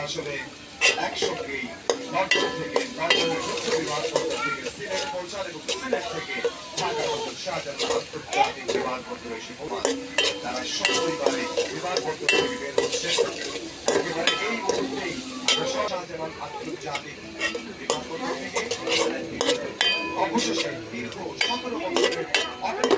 আসলে একসঙ্গেই লন্ডন থেকে লন্ডনের উচ্চ বিমানবন্দর থেকে সিলেট পৌঁছান এবং সিলেট থেকে ঢাকা বন্দর শাহজালাল আন্তর্জাতিক বিমানবন্দরে অবশেষে দীর্ঘ সতেরো বছরের অপেক্ষার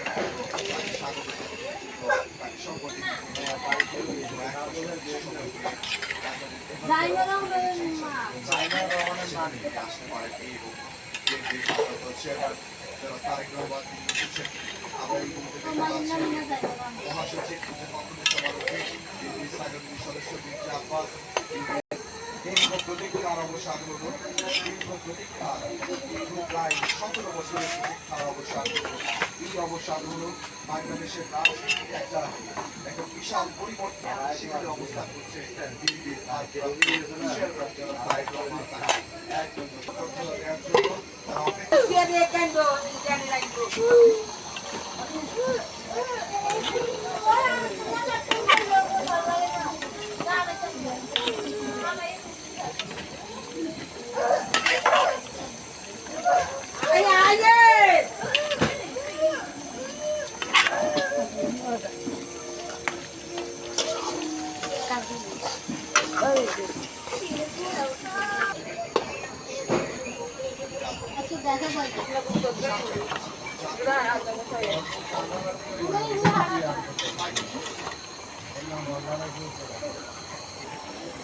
মহাসচিব সদস্য মির্জা দীর্ঘ প্রতীক্ষার অবসান হলো। এই অবসান হলো বাংলাদেশের একটা Oh. দেওয়ার জন্য তারা অপেক্ষা দেখা যায় বালুনটা ডালাই মেসেজ দিয়েছে দিয়েছে আরে ওই যে রাখা ওরা লাইটিছে ঘুমে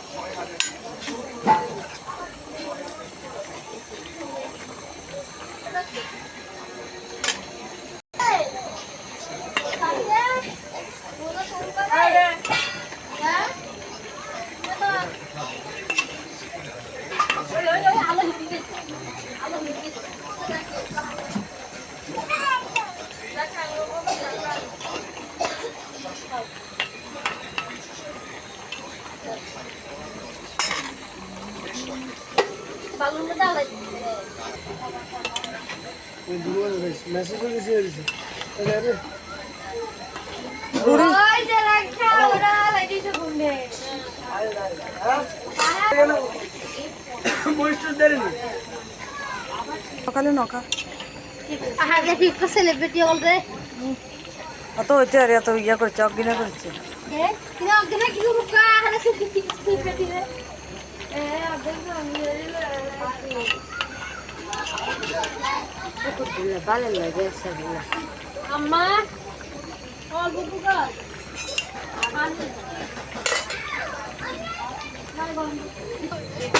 সকালে নকা। সেলিব্রিটি হল অত হইতে আর এত ইয়া করছে, অজ্ঞান করছে। হে কিনা কি রুকা সেলিব্রিটি ভালো লাগে আম্মা অল্প পুকার পানি ওই